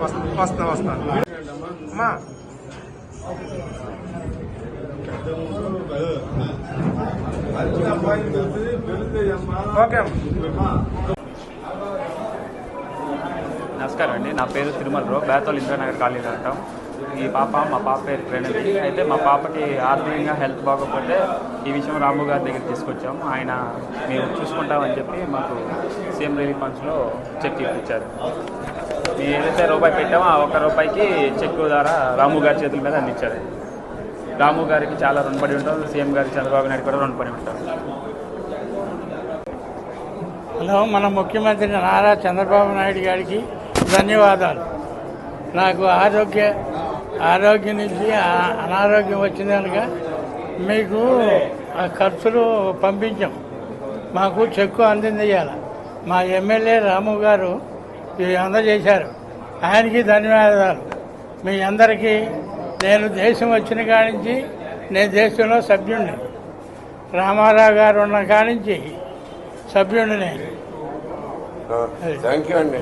వస్తా వస్తా అమ్మా ఓకే అమ్మా నమస్కారం అండి నా పేరు తిరుమల రో బేతోల్ ఇంద్రనగర్ కాలనీలో అంటాం. ఈ పాప మా పాప పేరు ప్రణతి. అయితే మా పాపకి ఆర్థికంగా హెల్త్ బాగోకపోతే ఈ విషయం రాము గారి దగ్గర తీసుకొచ్చాము. ఆయన మేము చూసుకుంటామని చెప్పి మాకు సీఎం రిలీఫ్ ఫండ్స్లో చెక్ ఇప్పించారు మేము ఏదైతే రూపాయి పెట్టామో ఆ ఒక్క రూపాయికి చెక్ ద్వారా రాము గారి చేతుల మీద అందించారు. రాము గారికి చాలా రుణపడి ఉంటాం సీఎం గారికి చంద్రబాబు నాయుడు కూడా రుణపడి ఉంటాం హలో మన ముఖ్యమంత్రి నారా చంద్రబాబు నాయుడు గారికి ధన్యవాదాలు. నాకు ఆరోగ్య ఆరోగ్యం నుంచి అనారోగ్యం వచ్చింది కనుక మీకు ఆ ఖర్చులు పంపించాం. మాకు చెక్కు అందిందియాల మా ఎమ్మెల్యే రాము గారు అందజేశారు. ఆయనకి ధన్యవాదాలు. మీ అందరికీ నేను దేశం వచ్చిన కాడి నుంచి నేను దేశంలో సభ్యుడిని రామారావు గారు ఉన్న కాడి నుంచి సభ్యుడిని థ్యాంక్ యూ అండి.